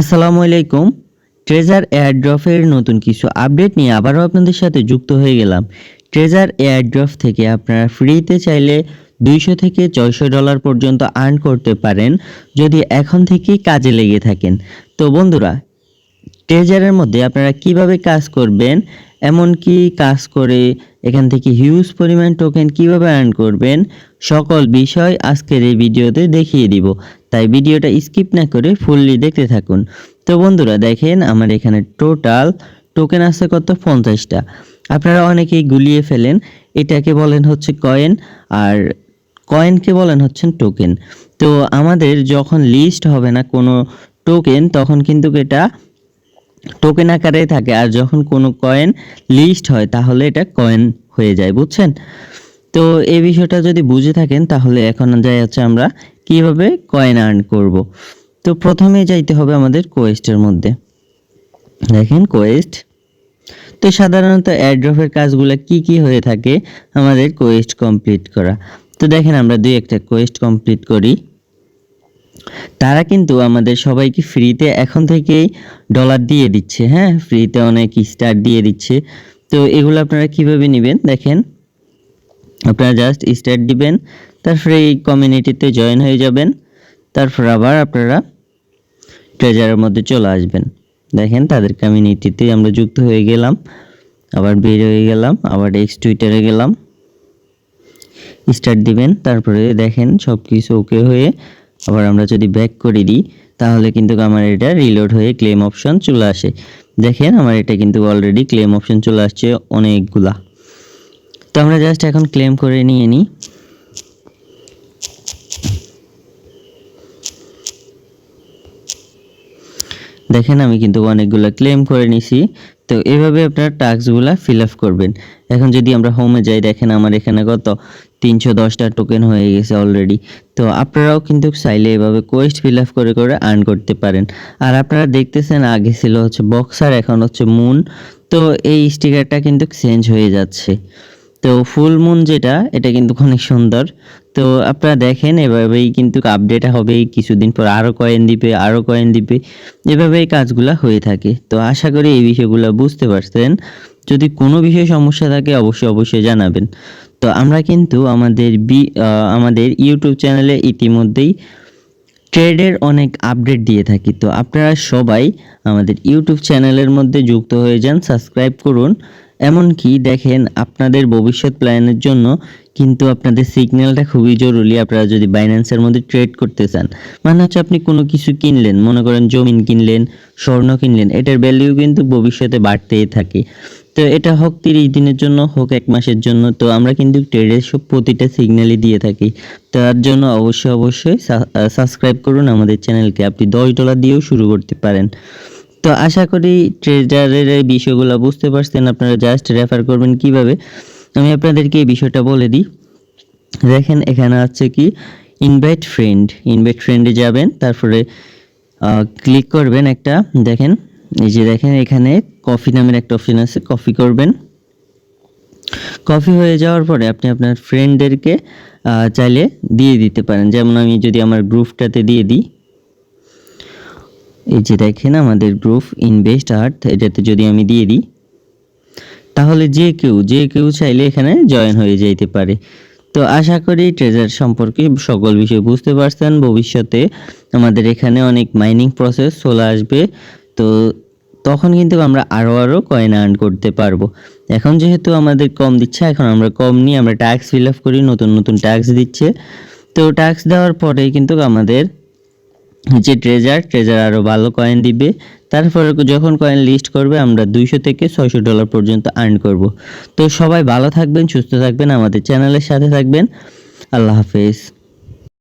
আসসালামু আলাইকুম। ট্রেজার এয়ারড্রপের নতুন কিছু আপডেট নিয়ে আবারও আপনাদের সাথে যুক্ত হয়ে গেলাম। ট্রেজার এয়ারড্রপ থেকে আপনারা ফ্রিতে চাইলে দুইশো থেকে ছয়শো ডলার পর্যন্ত আর্ন করতে পারেন, যদি এখন থেকেই কাজে লেগে থাকেন। তো বন্ধুরা ট্রেজারের মধ্যে আপনারা কীভাবে কাজ করবেন, এমনকি কাজ করে এখান থেকে হিউজ পরিমাণ টোকেন কীভাবে আর্ন করবেন, সকল বিষয় আজকের এই ভিডিওতে দেখিয়ে দিব। তাই ভিডিওটা স্কিপ না করে ফুললি দেখতে থাকুন। তো বন্ধুরা, দেখেন আমার এখানে টোটাল টোকেন আছে কত? পঞ্চাশটা। আপনারা অনেকেই গুলিয়ে ফেলেন। এটাকে বলেন হচ্ছে কয়েন আর কয়েনকে বলেন হচ্ছেন টোকেন তো আমাদের যখন লিস্ট হবে না কোনো টোকেন তখন কিন্তু এটা টোকেন আকারে থাকে আর যখন কোনো কয়েন লিস্ট হয় তাহলে এটা কয়েন হয়ে যায়, বুঝছেন? তো এই বিষয়টা যদি বুঝে থাকেন তাহলে এখন যাই হচ্ছে আমরা কীভাবে কয়েন আর্ন করব। তো প্রথমে যাইতে হবে আমাদের কোয়েস্টের মধ্যে। দেখেন কোয়েস্ট তো সাধারণত এয়ারড্রপের কাজগুলো কি কি হয়ে থাকে আমাদের কোয়েস্ট কমপ্লিট করা। তো দেখেন আমরা দুই একটা কোয়েস্ট কমপ্লিট করি। তারা কিন্তু আমাদের সবাইকে ফ্রিতে এখন থেকেই ডলার দিয়ে দিচ্ছে হ্যাঁ? ফ্রিতে অনেক স্টার দিয়ে দিচ্ছে। তো এগুলো আপনারা কীভাবে নেবেন? দেখেন, আপনারা জাস্ট স্টার্ট দিবেন, তারপরে এই কমিউনিটিতে জয়েন হয়ে যাবেন, তারপর আবার আপনারা ট্রেজারের মধ্যে চলে আসবেন। দেখেন, তাদের কমিউনিটিতে আমরা যুক্ত হয়ে গেলাম, আবার বের হয়ে গেলাম, আবার এক্স টুইটারে গেলাম। স্টার্ট দিবেন, তারপরে দেখেন সব কিছু ওকে হয়ে আবার আমরা যদি ব্যাক করে দিই, তাহলে কিন্তু আমার এটা রিলোড হয়ে ক্লেম অপশন চলে আসে। দেখেন আমার এটা কিন্তু অলরেডি ক্লেম অপশন চলে আসছে অনেকগুলা। তো আমরা জাস্ট এখন ক্লেম করে নিয়ে নিই। দেখেন আমি কিন্তু অনেকগুলো ক্লেম করে নিছি। তো এভাবে আপনারা টাস্কগুলো ফিল আপ করবেন। এখন যদি আমরা হোমে যাই, দেখেন আমার এখানে কত? তিনশো দশটা টোকেন হয়ে গেছে অলরেডি তো আপনারাও কিন্তু চাইলে এভাবে কোয়েস্ট ফিল আপ করে করে আর্ন করতে পারেন। আর আপনারা দেখতেছেন আগে ছিল হচ্ছে বক্সার এখন হচ্ছে মুন তো এই স্টিকারটা কিন্তু চেঞ্জ হয়ে যাচ্ছে। তো ফুল মুন যেটা, এটা কিন্তু অনেক সুন্দর। তো আপনারা দেখেন, এভাবেই কিন্তু আপডেট হবে কিছুদিন পর আরও কয়েন দিবে আরও কয়েন দিবে। এভাবেই কাজগুলো হয়ে থাকে। তো আশা করি এই বিষয়গুলো বুঝতে পারছেন। যদি কোনো বিষয়ে সমস্যা থাকে, অবশ্যই অবশ্যই জানাবেন। তো আমরা কিন্তু আমাদের বি আমাদের ইউটিউব চ্যানেলে ইতিমধ্যেই ট্রেডের অনেক আপডেট দিয়ে থাকি। তো আপনারা সবাই আমাদের ইউটিউব চ্যানেলের মধ্যে যুক্ত হয়ে যান সাবস্ক্রাইব করুন। এমনকি দেখেন আপনাদের ভবিষ্যৎ প্ল্যানের জন্য কিন্তু আপনাদের সিগন্যালটা খুবই জরুরি আপনারা যদি বাইন্যান্সের মধ্যে ট্রেড করতে চান। মানে হচ্ছে আপনি কোনো কিছু কিনলেন, মনে করেন জমিন কিনলেন, স্বর্ণ কিনলেন, এটার ভ্যালিউ কিন্তু ভবিষ্যতে বাড়তেই থাকে। তো এটা হোক তিরিশ দিনের জন্য, হোক এক মাসের জন্য, তো আমরা কিন্তু ট্রেডের সব প্রতিটা সিগন্যালই দিয়ে থাকি। তার জন্য অবশ্যই অবশ্যই সাবস্ক্রাইব করুন আমাদের চ্যানেলকে আপনি দশ ডলার দিয়েও শুরু করতে পারেন। তো আশা করি ট্রেডারের এই বিষয়গুলো বুঝতে পারছেন। আপনারা জাস্ট রেফার করবেন কীভাবে। আমি আপনাদেরকে এই বিষয়টা বলে দিই। দেখেন, এখানে আছে কি? ইনভাইট ফ্রেন্ড ইনভাইট ফ্রেন্ডে যাবেন, তারপরে ক্লিক করবেন একটা। দেখেন, এই যে দেখেন, এখানে কফি নামের একটা অপশন আছে কফি করবেন। কফি হয়ে যাওয়ার পরে আপনি আপনার ফ্রেন্ডদেরকে চাইলে দিয়ে দিতে পারেন। যেমন আমি যদি আমার গ্রুপটাতে দিয়ে দিই এই যে দেখেন আমাদের গ্রুপ ইনভেস্ট আর্ট এটাতে যদি আমি দিয়ে দিই, তাহলে যে কেউ যে কেউ চাইলে এখানে জয়েন হয়ে যাইতে পারে। তো আশা করি ট্রেজার সম্পর্কে সকল বিষয় বুঝতে পারছেন। ভবিষ্যতে আমাদের এখানে অনেক মাইনিং প্রসেস চলে আসবে। তো তখন কিন্তু আমরা আরও আরও কয়েন আর্ন করতে পারব। এখন যেহেতু আমাদের কম দিচ্ছে, এখন আমরা কম নিয়ে আমরা ট্যাক্স ফিল আপ করি, নতুন নতুন ট্যাক্স দিচ্ছে। তো ট্যাক্স দেওয়ার পরেই কিন্তু আমাদের যে ট্রেজার ট্রেজার আরও ভালো কয়েন দিবে। তারপরে যখন কয়েন লিস্ট করবে, আমরা দুইশো থেকে ছয়শো ডলার পর্যন্ত আর্ন করব। তো সবাই ভালো থাকবেন, সুস্থ থাকবেন, আমাদের চ্যানেলের সাথে থাকবেন। আল্লাহ হাফেজ।